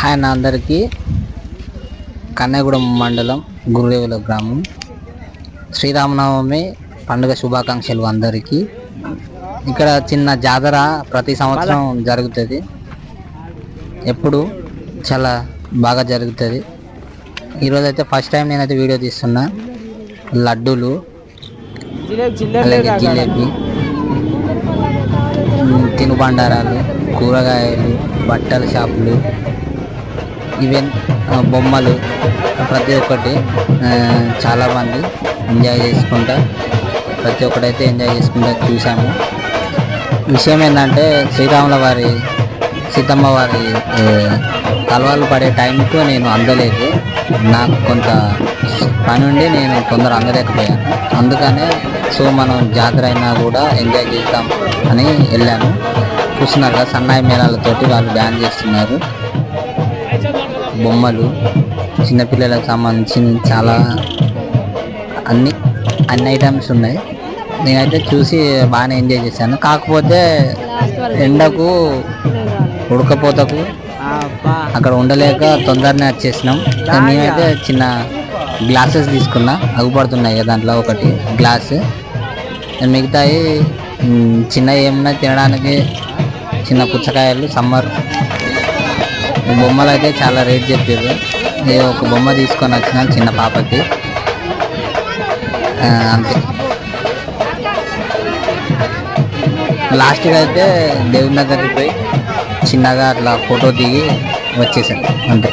Hi అన్న అందరికీ. కన్నెగూడెం మండలం గురుదేవుల గ్రామం. శ్రీరామనవమి పండుగ శుభాకాంక్షలు అందరికీ. ఇక్కడ చిన్న జాతర ప్రతి సంవత్సరం జరుగుతుంది. ఎప్పుడు చాలా బాగా జరుగుతుంది. ఈరోజు అయితే ఫస్ట్ టైం నేనైతే వీడియో తీస్తున్నా. లడ్డూలు అలాగే జిలేబీ తినుబండారాలు కూరగాయలు బట్టల షాపులు ఈవెన్ బొమ్మలు ప్రతి ఒక్కటి చాలామంది ఎంజాయ్ చేసుకుంటా ప్రతి ఒక్కటైతే ఎంజాయ్ చేసుకుంటా చూసాము. విషయం ఏంటంటే శ్రీరాముల వారి సీతమ్మ వారి కలవాలు పడే టైంకు నేను అందలేదు. నాకు కొంత పని ఉండి నేను కొందరు అందలేకపోయాను. అందుకనే సో మనం జాతర అయినా కూడా ఎంజాయ్ చేద్దాం అని వెళ్ళాను చూస్తున్నారు కదా సన్నాయి మేళాలతోటి వాళ్ళు డ్యాన్స్ చేస్తున్నారు. బొమ్మలు చిన్నపిల్లలకు సంబంధించిన చాలా అన్ని అన్ని ఐటమ్స్ ఉన్నాయి. నేనైతే చూసి బాగానే ఎంజాయ్ చేశాను. కాకపోతే ఎండకు ఉడకపోతకు అక్కడ ఉండలేక తొందరనే వచ్చేసినాం. మేమైతే చిన్న గ్లాసెస్ తీసుకున్నా. అగుపడుతున్నాయి కదా దాంట్లో ఒకటి గ్లాస్ మిగతాయి చిన్న ఏమన్నా తినడానికి చిన్న పుచ్చకాయలు సమ్మర్ బొమ్మలు అయితే చాలా రేట్ చెప్పారు నేను ఒక బొమ్మ తీసుకొని వచ్చిన చిన్న పాపకి. అంతే. లాస్ట్గా అయితే దేవుని దగ్గరికి పోయి చిన్నగా అట్లా ఫోటో దిగి వచ్చేసాను అంతే.